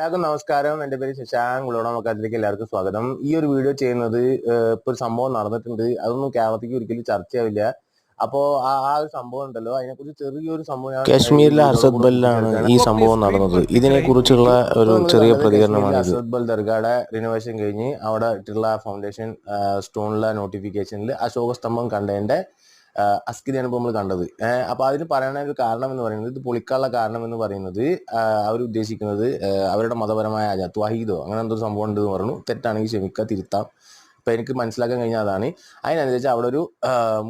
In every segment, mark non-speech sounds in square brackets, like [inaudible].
എല്ലാവർക്കും നമസ്കാരം. എന്റെ പേര് ശശാങ്ക്. ഗുളോണ മക്കാത്തിലേക്ക് എല്ലാവർക്കും സ്വാഗതം. ഈ ഒരു വീഡിയോ ചെയ്യുന്നത് ഇപ്പോൾ ഇപ്പൊ ഒരു സംഭവം നടന്നിട്ടുണ്ട്. അതൊന്നും കേരളത്തിലേക്ക് ഒരിക്കലും ചർച്ചയാവില്ല. അപ്പോ ആ ആ ഒരു സംഭവം ഉണ്ടല്ലോ. അതിനെ കുറിച്ച് ചെറിയൊരു സംഭവം കാശ്മീരിലെ ഹർസദ് ബല്ലാണ് ഈ സംഭവം നടന്നത്. ഇതിനെക്കുറിച്ചുള്ള ഒരു ചെറിയ പ്രതികരണമാണ് ഹർസദ് ബൽ ദർഗയുടെ റിനോവേഷൻ കഴിഞ്ഞ് അവിടെ ഇട്ടുള്ള ഫൗണ്ടേഷൻ സ്റ്റോണിലെ നോട്ടിഫിക്കേഷനിൽ അശോക സ്തംഭം കണ്ടതിന്റെ അസ്കിരിയാണ് ഇപ്പോൾ നമ്മൾ കണ്ടത്. അപ്പോൾ അപ്പൊ അതിന് പറയണ ഒരു കാരണം എന്ന് പറയുന്നത് ഇത് പൊളിക്കാനുള്ള കാരണം എന്ന് പറയുന്നത് അവർ ഉദ്ദേശിക്കുന്നത് അവരുടെ മതപരമായ ആചാരം ത്വാഹീദോ അങ്ങനെ എന്തോ സംഭവം ഉണ്ട് എന്ന് പറഞ്ഞു. തെറ്റാണെങ്കിൽ ക്ഷമിക്കുക തിരുത്താം. ഇപ്പൊ എനിക്ക് മനസ്സിലാക്കാൻ കഴിഞ്ഞ അതാണ്. അതിനനുസരിച്ച് അവിടെ ഒരു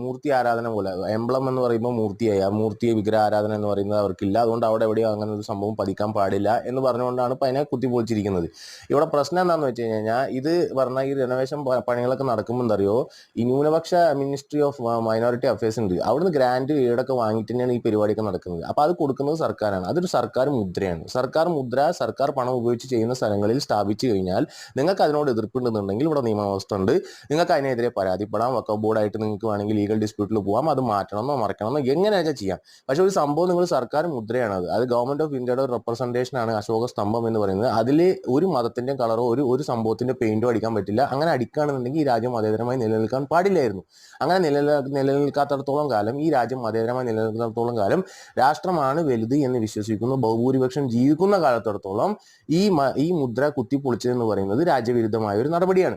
മൂർത്തി ആരാധന പോലെ എംബ്ലം എന്ന് പറയുമ്പോൾ മൂർത്തിയായി. ആ മൂർത്തിയെ വിഗ്രഹ ആരാധന എന്ന് പറയുന്നത് അവർക്കില്ല. അതുകൊണ്ട് അവിടെ എവിടെയോ അങ്ങനെ ഒരു സംഭവം പതിക്കാൻ പാടില്ല എന്ന് പറഞ്ഞുകൊണ്ടാണ് ഇപ്പം അതിനെ കുത്തിപ്പൊളിച്ചിരിക്കുന്നത്. ഇവിടെ പ്രശ്നം എന്താണെന്ന് വെച്ച് കഴിഞ്ഞാൽ ഇത് പറഞ്ഞ ഈ റിനോവേഷൻ പണികളൊക്കെ നടക്കുമ്പോൾ എന്തറിയോ ഈ ന്യൂനപക്ഷ മിനിസ്ട്രി ഓഫ് മൈനോറിറ്റി അഫയേഴ്സ് ഉണ്ട്. അവിടുന്ന് ഗ്രാൻഡ് വീടൊക്കെ വാങ്ങിയിട്ട് തന്നെയാണ് ഈ പരിപാടിയൊക്കെ നടക്കുന്നത്. അപ്പോൾ അത് കൊടുക്കുന്നത് സർക്കാരാണ്. അതൊരു സർക്കാർ മുദ്രയാണ്. സർക്കാർ മുദ്ര സർക്കാർ പണം ഉപയോഗിച്ച് ചെയ്യുന്ന സ്ഥലങ്ങളിൽ സ്ഥാപിച്ചു കഴിഞ്ഞാൽ നിങ്ങൾക്ക് അതിനോട് എതിർപ്പുണ്ടെന്നുണ്ടെങ്കിൽ ഇവിടെ നിയമവ്യവസ്ഥ ഉണ്ട് നിങ്ങൾക്ക് അതിനെതിരെ പരാതിപ്പെടാം. വക്കോ ബോർഡായിട്ട് നിങ്ങൾക്ക് വേണമെങ്കിൽ ലീഗൽ ഡിസ്പ്യൂട്ടിൽ പോകാം അത് മാറ്റണമെന്നോ മറക്കണമെന്നോ എങ്ങനെയാണ് ചെയ്യാം. പക്ഷേ ഒരു സംഭവം നിങ്ങൾ സർക്കാർ മുദ്രയാണ് അത്. ഗവൺമെന്റ് ഓഫ് ഇന്ത്യയുടെ ഒരു റെപ്രസെന്റേഷൻ ആണ് അശോക സ്തംഭം എന്ന് പറയുന്നത്. അതിൽ ഒരു മതത്തിന്റെ കളറോ ഒരു ഒരു സംഭവത്തിന്റെ പെയിന്റോ അടിക്കാൻ പറ്റില്ല. അങ്ങനെ അടിക്കുകയാണെന്നുണ്ടെങ്കിൽ ഈ രാജ്യം മതേതരമായി നിലനിൽക്കാൻ പാടില്ലായിരുന്നു. അങ്ങനെ നിലനിൽ നിലനിൽക്കാത്തടത്തോളം കാലം ഈ രാജ്യം മതേതരമായി നിലനിൽക്കുന്നിടത്തോളം കാലം രാഷ്ട്രമാണ് വലുത് എന്ന് വിശ്വസിക്കുന്നു. ബഹുഭൂരിപക്ഷം ജീവിക്കുന്ന കാലത്തോടത്തോളം ഈ ഈ മുദ്ര കുത്തിപ്പൊളിച്ചതെന്ന് പറയുന്നത് രാജ്യവിരുദ്ധമായ ഒരു നടപടിയാണ്.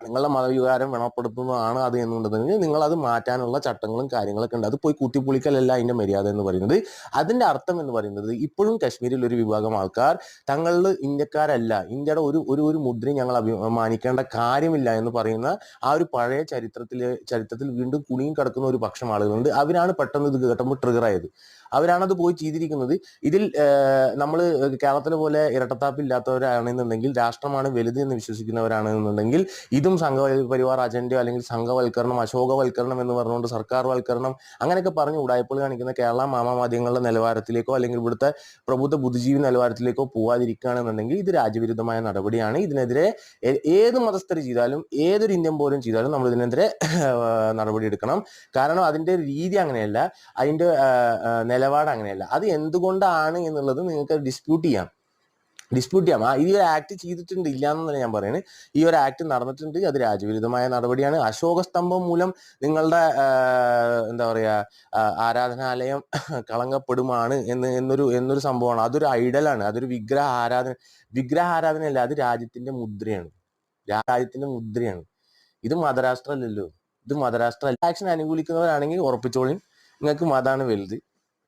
നിങ്ങളുടെ മതവികാരം വ്രണപ്പെടുത്തുന്നതാണ് അത് എന്നുണ്ടെങ്കിൽ നിങ്ങൾ അത് മാറ്റാനുള്ള ചട്ടങ്ങളും കാര്യങ്ങളൊക്കെ ഉണ്ട്. അത് പോയി കൂട്ടിപ്പൊളിക്കലല്ല അതിന്റെ മര്യാദ എന്ന് പറയുന്നത്. അതിന്റെ അർത്ഥം എന്ന് പറയുന്നത് ഇപ്പോഴും കശ്മീരിൽ ഒരു വിഭാഗം ആൾക്കാർ തങ്ങളിൽ ഇന്ത്യക്കാരല്ല ഇന്ത്യയുടെ ഒരു ഒരു ഒരു മുദ്രയും ഞങ്ങൾ അഭിമാനിക്കേണ്ട കാര്യമില്ല എന്ന് പറയുന്ന ആ ഒരു പഴയ ചരിത്രത്തിലെ ചരിത്രത്തിൽ വീണ്ടും കുണിയും കിടക്കുന്ന ഒരു പക്ഷം ആളുകളുണ്ട്. അവരാണ് പെട്ടെന്ന് ഇത് കേട്ടുമ്പോൾ ട്രിഗർ ആയത്. അവരാണത് പോയി ചെയ്തിരിക്കുന്നത്. ഇതിൽ നമ്മൾ കേരളത്തിലെ പോലെ ഇരട്ടത്താപ്പില്ലാത്തവരാണെന്നുണ്ടെങ്കിൽ രാഷ്ട്രമാണ് വലുത് എന്ന് വിശ്വസിക്കുന്നവരാണെന്നുണ്ടെങ്കിൽ ഇതും സംഘപരിവാർ അജണ്ടയോ അല്ലെങ്കിൽ സംഘവൽക്കരണം അശോകവൽക്കരണം എന്ന് പറഞ്ഞുകൊണ്ട് സർക്കാർ വൽക്കരണം അങ്ങനെയൊക്കെ പറഞ്ഞ് ഉടായ്പകൾ കാണിക്കുന്ന കേരള മാമാധ്യങ്ങളുടെ നിലവാരത്തിലേക്കോ അല്ലെങ്കിൽ ഇവിടുത്തെ പ്രബുദ്ധ ബുദ്ധിജീവി നിലവാരത്തിലേക്കോ പോവാതിരിക്കുകയാണെന്നുണ്ടെങ്കിൽ ഇത് രാജ്യവിരുദ്ധമായ നടപടിയാണ്. ഇതിനെതിരെ ഏത് മതസ്ഥർ ചെയ്താലും ഏതൊരു ഇന്ത്യൻ പോലും ചെയ്താലും നമ്മൾ ഇതിനെതിരെ നടപടി എടുക്കണം. കാരണം അതിന്റെ രീതി അങ്ങനെയല്ല. ആ, നിലപാട് അങ്ങനെയല്ല. അത് എന്തുകൊണ്ടാണ് എന്നുള്ളത് നിങ്ങൾക്ക് ഡിസ്പ്യൂട്ട് ചെയ്യാം. ഡിസ്പ്യൂട്ട് ചെയ്യാം. ആ ഈ ഒരു ആക്ട് ചെയ്തിട്ടുണ്ട് ഇല്ല എന്നല്ല ഞാൻ പറയുന്നത് ഈ ഒരു ആക്ട് നടന്നിട്ടുണ്ട് അത് രാജ്യവിരുദ്ധമായ നടപടിയാണ്. അശോക സ്തംഭം മൂലം നിങ്ങളുടെ എന്താ പറയുക ആരാധനാലയം [laughs] കളങ്കപ്പെടുമാണ് എന്ന് എന്നൊരു എന്നൊരു സംഭവമാണ്. അതൊരു ഐഡലാണ് അതൊരു വിഗ്രഹ ആരാധന വിഗ്രഹ ആരാധന അല്ല അത് രാജ്യത്തിന്റെ മുദ്രയാണ്. രാജ്യത്തിന്റെ മുദ്രയാണ്. ഇത് മതരാഷ്ട്രമല്ലല്ലോ. ഇത് മതരാഷ്ട്ര ആക്ഷൻ അനുകൂലിക്കുന്നവരാണെങ്കിൽ ഉറപ്പിച്ചോളിൻ. നിങ്ങൾക്ക് മതമാണ് വലുത്.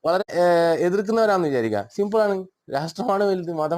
വളരെ എതിർക്കുന്നവരാണെന്ന് വിചാരിക്കുക. സിമ്പിളാണ് രാഷ്ട്രമാണ് വലുത്. മതം